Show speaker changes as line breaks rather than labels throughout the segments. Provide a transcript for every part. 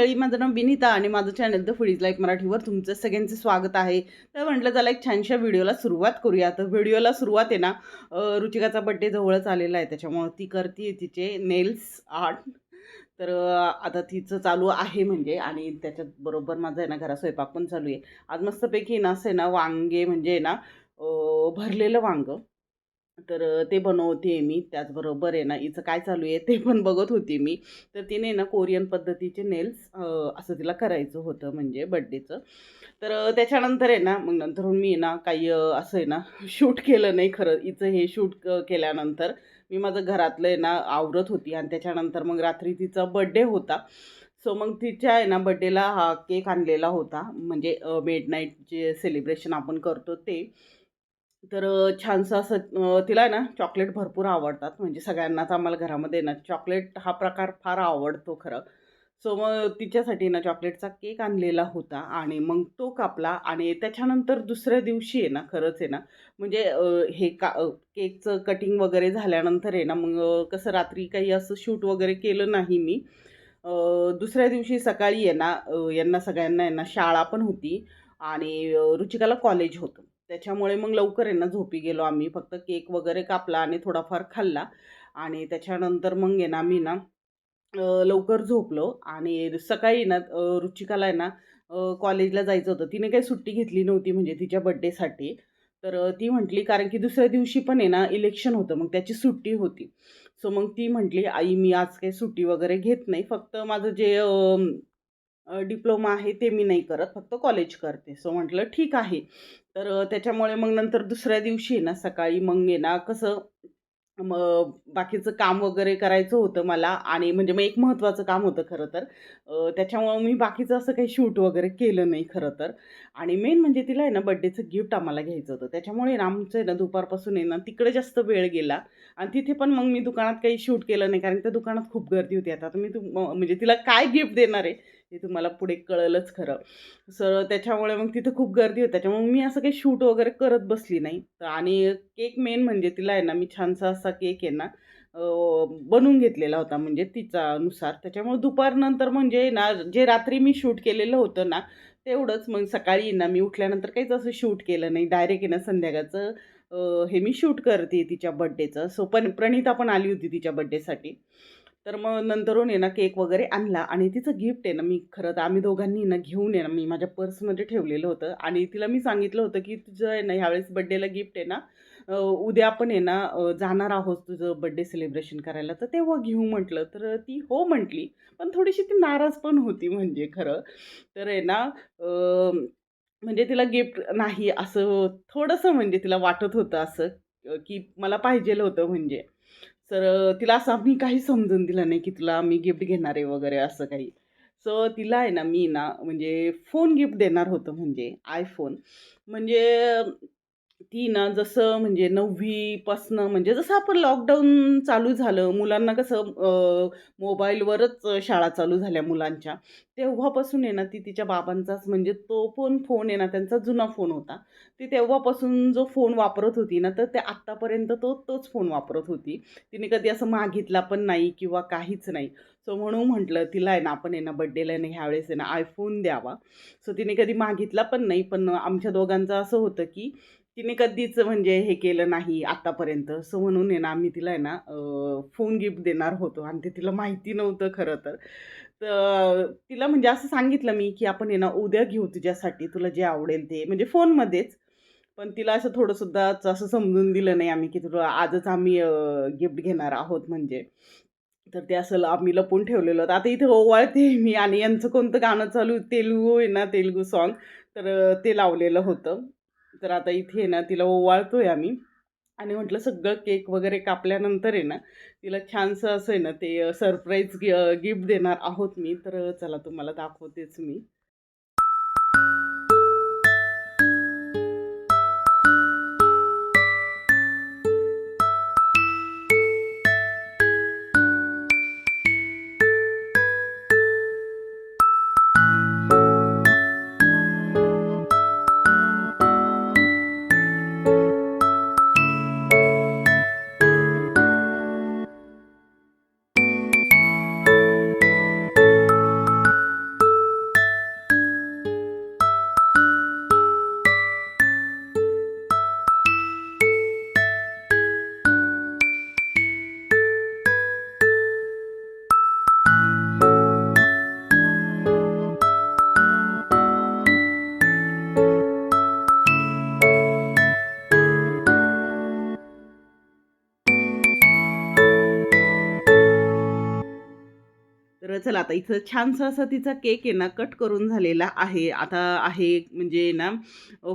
मंडळी माझं नाव विनीता आणि माझं चॅनल द फुडीज लाईक मराठीवर तुमचं सगळ्यांचं स्वागत आहे. तर म्हटलं चला एक छानशा व्हिडिओला सुरुवात करूया. तर व्हिडिओला सुरुवात आहे ना रुचिकाचा बड्डे जवळच आलेला आहे. त्याच्यामुळं ती करते तिचे नेल्स आर्ट तर आता तिचं चालू आहे म्हणजे आणि त्याच्यात बरोबर माझं आहे ना घरा स्वयंपाक पण चालू आहे. आज मस्तपैकी ना असं आहे ना वांगे म्हणजे आहे ना भरलेलं वांगं. तर ते बनवते मी. त्याचबरोबर आहे ना हिचं काय चालू आहे ते पण बघत होती मी. तर तिने ना कोरियन पद्धतीचे नेल्स असं तिला करायचं होतं म्हणजे बड्डेचं तर त्याच्यानंतर आहे ना मग नंतर मी ना काही असं आहे ना शूट केलं नाही खरं. हिचं हे शूट केल्यानंतर मी माझं घरातलं आहे ना आवरत होती. आणि त्याच्यानंतर मग रात्री तिचा बड्डे होता. सो मग तिच्या आहे ना बड्डेला हा केक आणलेला होता. म्हणजे मिड नाईट जे सेलिब्रेशन आपण करतो ते. तर छानसं असं तिला आहे ना चॉकलेट भरपूर आवडतात. म्हणजे सगळ्यांनाच आम्हाला घरामध्ये ना चॉकलेट हा प्रकार फार आवडतो खरं. सो मग तिच्यासाठी ना चॉकलेटचा केक आणलेला होता आणि मग तो कापला आणि त्याच्यानंतर दुसऱ्या दिवशी आहे ना खरंच आहे ना म्हणजे हे का केकचं कटिंग वगैरे झाल्यानंतर आहे ना मग कसं रात्री काही असं शूट वगैरे केलं नाही मी. दुसऱ्या दिवशी सकाळी आहे ना यांना सगळ्यांना यांना शाळा पण होती आणि रुचिकाला कॉलेज होतं. त्याच्यामुळे मग लवकर आहे ना झोपी गेलो आम्ही. फक्त केक वगैरे कापला आणि थोडाफार खाल्ला. आणि त्याच्यानंतर मग आहे ना मी ना लवकर झोपलो. आणि सकाळी ना रुचिकाला आहे ना कॉलेजला जायचं होतं. तिने काही सुट्टी घेतली नव्हती म्हणजे तिच्या बड्डेसाठी तर ती म्हटली कारण की दुसऱ्या दिवशी पण आहे ना इलेक्शन होतं. मग त्याची सुट्टी होती. सो मग ती म्हटली आई मी आज काही सुट्टी वगैरे घेत नाही. फक्त माझं जे डिप्लोमा आहे ते मी नाही करत. फक्त कॉलेज करते. सो म्हटलं ठीक आहे. तर त्याच्यामुळे मग नंतर दुसऱ्या दिवशी आहे ना सकाळी मग आहे ना कसं मग बाकीचं काम वगैरे करायचं होतं मला आणि म्हणजे मग एक महत्त्वाचं काम होतं खरं तर. त्याच्यामुळं मी बाकीचं असं काही शूट वगैरे केलं नाही खरं तर. आणि मेन म्हणजे तिला आहे ना बड्डेचं गिफ्ट आम्हाला घ्यायचं होतं. त्याच्यामुळे ना आमचं आहे ना दुपारपासून आहे ना तिकडे जास्त वेळ गेला आणि तिथे पण मग मी दुकानात काही शूट केलं नाही कारण त्या दुकानात खूप गर्दी होती. आता तर मी तू म्हणजे तिला काय गिफ्ट देणार आहे? हे तुम्हाला पुढे कळलंच खरं. सर त्याच्यामुळे मग तिथं खूप गर्दी होती. त्याच्यामुळे मी असं काही शूट वगैरे करत बसली नाही. तर आणि केक मेन म्हणजे तिला आहे ना मी छानसा असा केक आहे ना बनवून घेतलेला होता म्हणजे तिच्यानुसार. त्याच्यामुळे दुपारनंतर म्हणजे ना जे रात्री मी शूट केलेलं होतं ना तेवढंच मग सकाळी ना मी उठल्यानंतर काहीच असं शूट केलं नाही. डायरेक्ट आहे ना संध्याकाळचं हे मी शूट करते तिच्या बड्डेचं सो पण प्रणिता पण आली होती तिच्या बड्डेसाठी तर मग नंतरून आहे ना केक वगैरे आणला आणि तिचं गिफ्ट आहे ना मी खरं तर आम्ही दोघांनी ना घेऊन आहे ना मी माझ्या पर्समध्ये ठेवलेलं होतं. आणि तिला मी सांगितलं होतं की तुझं आहे ना ह्यावेळेस बड्डेला गिफ्ट आहे ना उद्या आपण आहे ना जाणार आहोत तुझं बड्डे सेलिब्रेशन करायला. तर तेव्हा घेऊ म्हटलं. तर ती हो म्हटली. पण थोडीशी ती नाराज पण होती म्हणजे खरं. तर आहे ना म्हणजे तिला गिफ्ट नाही असं थोडंसं म्हणजे तिला वाटत होतं असं की मला पाहिजेलं होतं म्हणजे. तर तिला असं आम्ही काही समजून दिलं नाही की तुला मी गिफ्ट घेणार आहे वगैरे असं काही. सो तिला आहे ना मी ना म्हणजे फोन गिफ्ट देणार होतं म्हणजे आयफोन म्हणजे ती ना जसं म्हणजे नववीपासनं म्हणजे जसं आपण लॉकडाऊन चालू झालं मुलांना कसं मोबाईलवरच शाळा चालू झाल्या मुलांच्या. तेव्हापासून आहे ना ती तिच्या बाबांचाच म्हणजे तो पण फोन आहे ना त्यांचा जुना फोन होता. ती तेव्हापासून जो फोन वापरत होती ना तर ते आत्तापर्यंत तो तोच फोन वापरत होती. तिने कधी असं मागितला पण नाही किंवा काहीच नाही. सो म्हणून म्हटलं तिला आहे ना आपण आहे ना बड्डेला आहे ना ह्यावेळेस आहे ना आयफोन द्यावा. सो तिने कधी मागितला पण नाही पण आमच्या दोघांचं असं होतं की तिने कधीच म्हणजे हे केलं नाही आतापर्यंत. सो म्हणून आहे ना आम्ही तिला आहे ना फोन गिफ्ट देणार होतो आणि ते तिला माहिती नव्हतं खरं तर. तर तिला म्हणजे असं सांगितलं मी की आपण आहे ना उद्या घेऊ तुझ्यासाठी तुला जे आवडेल ते. म्हणजे फोनमध्येच. पण तिला असं थोडंसुद्धा असं समजून दिलं नाही आम्ही की तुला आजच आम्ही गिफ्ट घेणार आहोत म्हणजे. तर ते असं आम्ही लपून ठेवलेलं होतं. आता इथे ओवाळते मी आणि यांचं कोणतं गाणं चालू तेलुगू आहे ना तेलुगू सॉन्ग तर ते लावलेलं होतं. तर आता इथे आहे ना तिला ओवाळतोय आम्ही. आणि म्हटलं सगळं केक वगैरे कापल्यानंतर आहे ना तिला छानसं असं आहे ना ते सरप्राईज गि गिफ्ट देणार आहोत मी. तर चला तुम्हाला दाखवतेच मी. तर चला आता इथं छानसं असं तिचा केक आहे ना कट करून झालेला आहे. आता आहे म्हणजे ना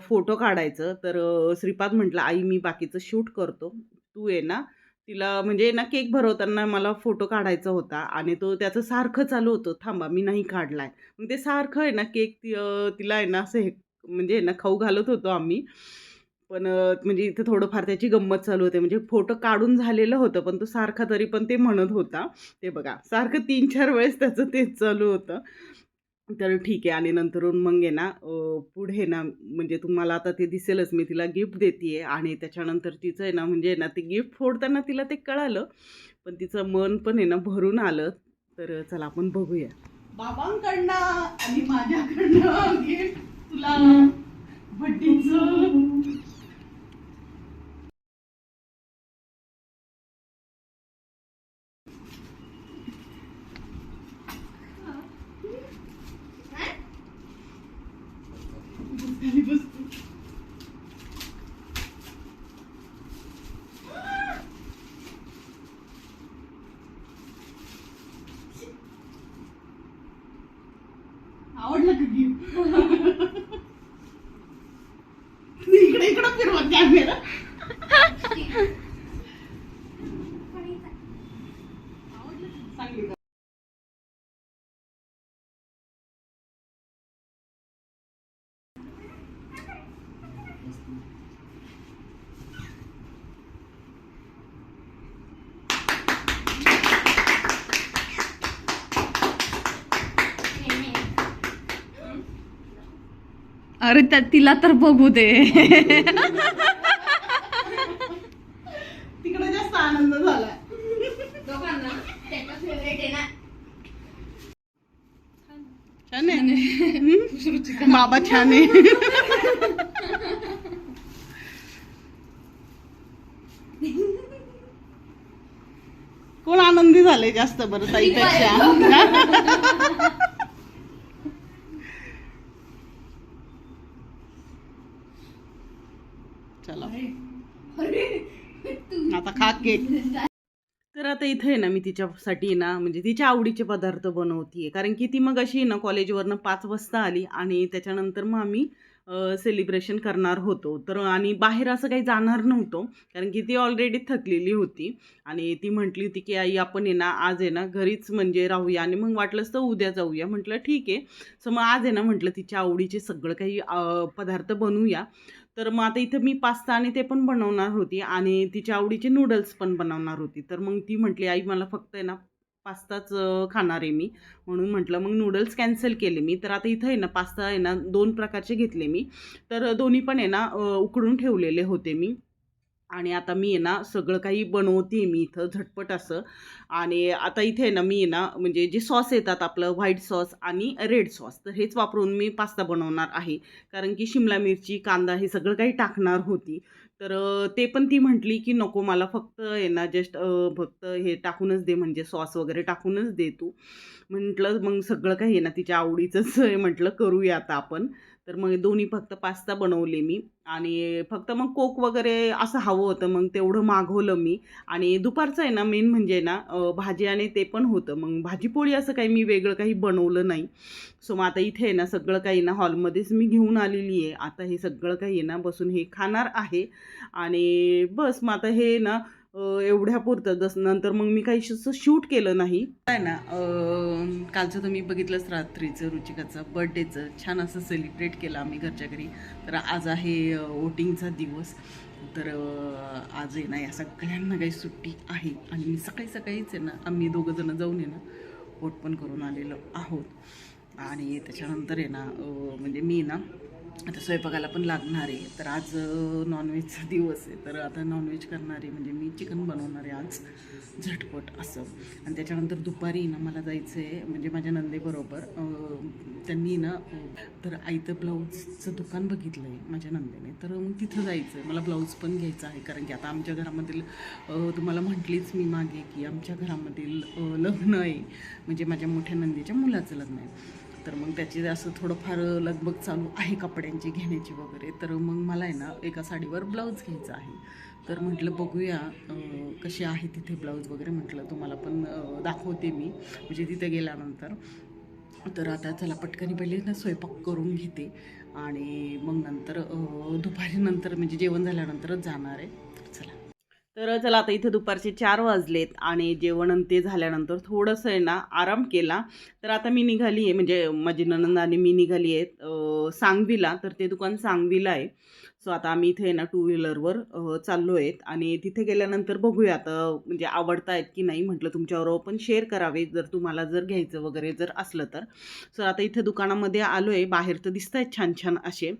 फोटो काढायचं. तर श्रीपाद म्हटलं आई मी बाकीचं शूट करतो. तू आहे ना. तिला म्हणजे ना केक भरवताना मला फोटो काढायचा होता आणि तो त्याचं सारखं चालू होतं. थांबा मी नाही काढला आहे मग ते सारखं आहे ना केक ति तिला आहे ना असं हे म्हणजे आहे ना खाऊ घालत होतो आम्ही. पण म्हणजे इथं थोडंफार त्याची गंमत चालू होते. म्हणजे फोटो काढून झालेलं होतं पण तो सारखा तरी पण ते म्हणत होता. ते बघा सारखं तीन चार वेळेस त्याचं तेच चालू होतं. तर ठीक आहे आणि नंतरून मग आहे ना पुढे ना म्हणजे तुम्हाला आता ते दिसेलच मी तिला गिफ्ट देते आणि त्याच्यानंतर तिचं आहे ना म्हणजे ना ते गिफ्ट फोडताना तिला ते कळालं. पण तिचं मन पण आहे ना भरून आलं. तर चला आपण बघूया. बाबांकडनं आणि माझ्याकडनं गिफ्ट तुला आवडलं का गिफ्ट इकडे इकडे फिरवा कॅमेरा सांगितलं
अरे त्या तिला तर बघू दे.
तिकडे जास्त आनंद झाला छान आहे? बाबा छान आहे. कोण आनंदी झाले जास्त बरं ताईपेक्षा? चला. आता खा केक तर आता इथे आहे ना मी तिच्यासाठी ना म्हणजे तिच्या आवडीचे पदार्थ बनवतीये. कारण की ती मग अशी ना कॉलेजवरनं पाच वाजता आली आणि त्याच्यानंतर मग आम्ही सेलिब्रेशन करणार होतो. तर आणि बाहेर असं काही जाणार नव्हतो. कारण की ती ऑलरेडी थकलेली होती. आणि ती म्हटली होती की आई आपण आहे ना आज आहे ना घरीच म्हणजे राहूया. आणि मग वाटलंच तर उद्या जाऊया. म्हटलं ठीक आहे. सो मग आज आहे ना म्हटलं तिच्या आवडीचे सगळं काही पदार्थ बनवूया. तर मग आता इथं मी पास्ता आणि ते पण बनवणार होती आणि तिच्या आवडीचे नूडल्स पण बनवणार होती. तर मग ती म्हटली आई मला फक्त आहे ना पास्ताच खाणार आहे मी. म्हणून म्हटलं मग नूडल्स कॅन्सल केले मी. तर आता इथं आहे ना पास्ता आहे ना दोन प्रकारचे घेतले मी. तर दोन्ही पण आहे ना उकडून ठेवलेले होते मी. आणि आता मी आहे ना सगळं काही बनवते मी इथं झटपट असं. आणि आता इथे आहे ना मी आहे ना म्हणजे जे सॉस येतात आपलं व्हाईट सॉस आणि रेड सॉस तर हेच वापरून मी पास्ता बनवणार आहे. कारण की शिमला मिरची कांदा हे सगळं काही टाकणार होती. तर ते पण ती म्हटली की नको मला फक्त आहे ना जस्ट फक्त हे टाकूनच दे म्हणजे सॉस वगैरे टाकूनच दे तू. म्हटलं मग सगळं काही आहे ना तिच्या आवडीचंच म्हटलं करूया आता आपण. तर मग दोन्ही फक्त पास्ता बनवले मी. आणि फक्त मग कोक वगैरे असं हवं होतं मग तेवढं मागवलं मी. आणि दुपारचं आहे ना मेन म्हणजे ना भाजी आणि ते पण होतं. मग भाजीपोळी असं काही मी वेगळं काही बनवलं नाही. सो मग आता इथे आहे ना सगळं काही ना हॉलमध्येच मी घेऊन आलेली आहे. आता हे सगळं काही आहे ना बसून हे खाणार आहे. आणि बस मग आता हे ना एवढ्या पुरतं जस नंतर मग मी काही शूट केलं नाही. काय ना कालचं तुम्ही बघितलंच रात्रीचं रुचिकाचं. बर्थडेचं छान असं सेलिब्रेट केलं आम्ही घरच्या घरी. तर आज आहे वोटिंगचा दिवस. तर आज आहे ना या सगळ्यांना काही सुट्टी आहे. आणि मी सकाळी सकाळीच आहे ना आम्ही दोघं जण जाऊन आहे ना वोट पण करून आलेलो आहोत. आणि त्याच्यानंतर आहे ना म्हणजे मी ना आता स्वयंपाकाला पण लागणार आहे. तर आज नॉनव्हेजचा दिवस आहे. तर आता नॉनव्हेज करणारे म्हणजे मी चिकन बनवणार आहे आज. झटपट असं. आणि त्याच्यानंतर दुपारी ना मला जायचं आहे म्हणजे माझ्या नंदेबरोबर. त्यांनी ना तर आयतं ब्लाऊजचं दुकान बघितलं आहे माझ्या नंदेने. तर मग तिथं जायचं आहे मला ब्लाऊज पण घ्यायचं आहे. कारण की आता आमच्या घरामधील तुम्हाला म्हटलीच मी मागे की आमच्या घरामधील लग्न आहे. म्हणजे माझ्या मोठ्या नंदेच्या मुलाचं लग्न आहे. तर मग त्याची असं थोडंफार लगबग चालू आहे कपड्यांची घेण्याची वगैरे. तर मग मला आहे ना एका साडीवर ब्लाऊज घ्यायचा आहे. तर म्हटलं बघूया कशी आहे तिथे ब्लाऊज वगैरे म्हटलं तुम्हाला पण दाखवते मी. म्हणजे तिथे गेल्यानंतर. तर आता चला पटकनी पहिले ना स्वयंपाक करून घेते. आणि मग नंतर दुपारी नंतर म्हणजे जेवण झाल्यानंतरच जाणार आहे. तर चला आता इथे दुपारचे चार वाजलेत आणि जेवण ते झाल्यानंतर थोडंसं आहे ना आराम केला. तर आता मी निघाली आहे म्हणजे माझी ननंद आणि मी निघाली आहे सांगवीला. तर ते दुकान सांगवीला आहे. सो आता आम्ही इथे आहे ना टू व्हीलरवर चाललो आहेत आणि तिथे गेल्यानंतर बघूया आता म्हणजे आवडतायत की नाही म्हटलं तुमच्याबरोबर पण शेअर करावे जर तुम्हाला जर घ्यायचं वगैरे जर असलं तर. सो आता इथे दुकानामध्ये आलो आहे बाहेर तर दिसत आहेत छान छान असे.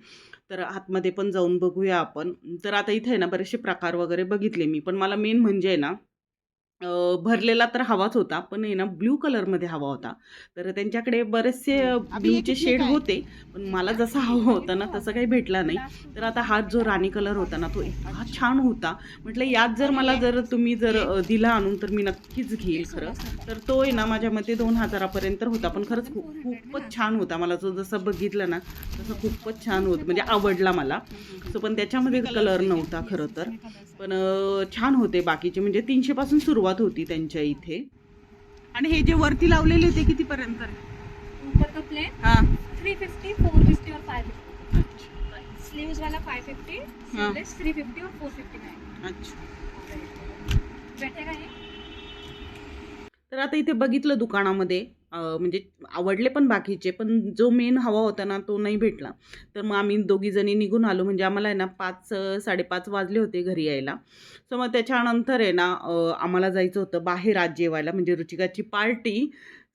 तर आतमध्ये पण जाऊन बघूया आपण. तर आता इथे आहे ना बरेचसे प्रकार वगैरे बघितले मी. पण मला मेन म्हणजे आहे ना भरलेला तर हवाच होता पण आहे ना ब्ल्यू कलरमध्ये हवा होता. तर त्यांच्याकडे बरेचसे ब्ल्यूचे शेड होते पण मला जसा हवा होता ना तसं काही भेटला नाही. तर आता हा जो राणी कलर होता ना तो इतका छान होता. म्हटलं यात जर मला जर तुम्ही जर दिला आणून तर मी नक्कीच घेईल खरं. तर तो आहे ना माझ्या मते दोन हजारापर्यंत होता पण खरंच खूप खूपच छान होता. मला तो जसं बघितलं ना तसं खूपच छान होतं म्हणजे आवडला मला. सो पण त्याच्यामध्ये कलर नव्हता खरं तर. पण छान होते बाकीचे म्हणजे तीनशेपासून सुरुवात होती त्यांच्या इथे. आणि हे जे वरती लावलेले ते कितीपर्यंत
ऊपर का प्लेन
हां.
350 450 और 550 स्लीव्स वाला 550 स्लीवलेस 350 और 459
अच्छा.
बैठेगा
तर आता इथे बघितलं दुकानामध्ये म्हणजे आवडले पण बाकीचे पण जो मेन हवा होता ना तो नाही भेटला. तर मग आम्ही दोघीजणी निघून आलो. म्हणजे आम्हाला आहे ना पाच साडेपाच वाजले होते घरी यायला. सो मग त्याच्यानंतर आहे ना आम्हाला जायचं होतं बाहेर आज जेवायला म्हणजे रुचिकाची पार्टी.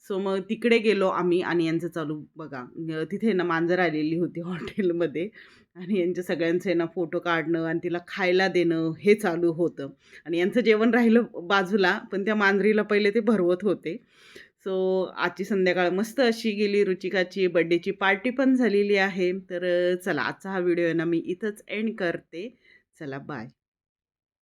सो मग तिकडे गेलो आम्ही आणि यांचं चालू बघा तिथे ना मांजर आलेली होती हॉटेलमध्ये. आणि यांच्या सगळ्यांचे ना फोटो काढणं आणि तिला खायला देणं हे चालू होतं. आणि यांचं जेवण राहिलं बाजूला पण त्या मांजरीला पहिले ते भरवत होते. सो आजची संध्याकाळ मस्त अशी गेली रुचिकाची बड्डेची पार्टी पण झालेली आहे. तर चला आजचा हा व्हिडिओ आहे ना मी इथंच एंड करते. चला बाय